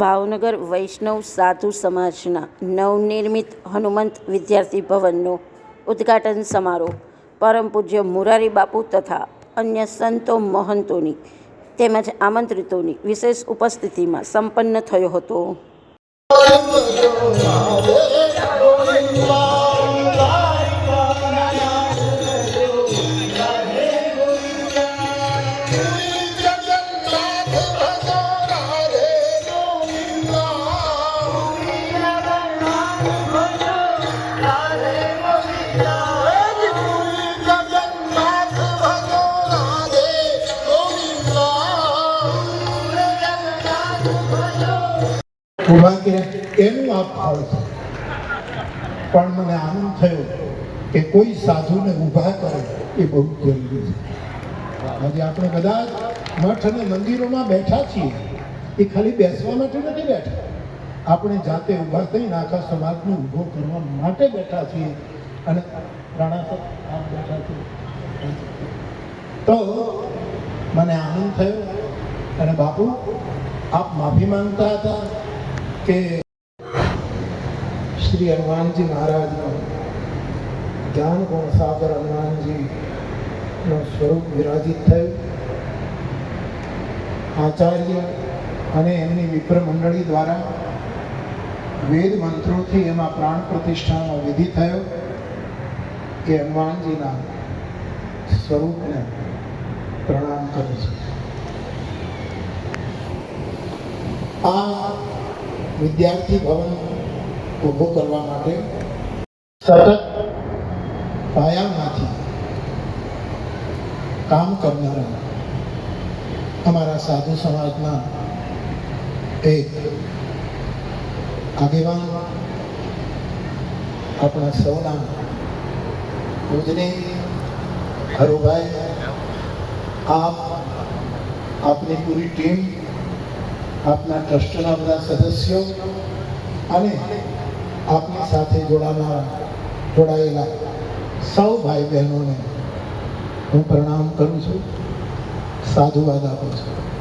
ભાવનગર વૈષ્ણવ સાધુ સમાજના નવનિર્મિત હનુમંત વિદ્યાર્થી ભવનનો ઉદ્ઘાટન સમારોહ. પરમ પૂજ્ય મુરારી બાપુ તથા અન્ય સંતો મહંતોની તેમજ આમંત્રિતોની વિશેષ ઉપસ્થિતિમાં સંપન્ન થયો હતો. ઊભા કર્યા એનું આ ફળ છે. પણ મને આનંદ થયો કે કોઈ સાધુને ઊભા કરે એ બહુ જરૂરી છે. આજે આપણે બધા મઠ અને મંદિરોમાં બેઠા છીએ. એ ખાલી બેસવા માટે નથી બેઠા. આપણે જાતે ઊભા થઈને આખા સમાજને ઊભો કરવા માટે બેઠા છીએ. અને રાણા આપ બેઠા છીએ તો મને આનંદ થયો. અને બાપુ, આપ માફી માંગતા હતા. કે શ્રી હનુમાનજી મહારાજનો ધ્યાન ગુણ સાગર હનુમાનજીનું સ્વરૂપ વિરાજિત થયું. આચાર્ય અને એમની વિપ્ર મંડળી દ્વારા વેદ મંત્રોથી એમાં પ્રાણ પ્રતિષ્ઠાનો વિધિ થયો એ હનુમાનજીના સ્વરૂપને પ્રણામ કરું છું. આ વિદ્યાર્થી ભવન ઊભું કરવા માટે સતત પાયામાંથી કામ કરનારા અમારા સાધુ સમાજના એક આગેવાન આપણા સૌના પૂજની હરુભાઈ આપ આપની પૂરી ટીમ આપના ટ્રસ્ટના બધા સદસ્યો અને આપની સાથે જોડાનારા, જોડાયેલા સૌ ભાઈ બહેનોને હું પ્રણામ કરું છું, સાધુવાદ આપું છું.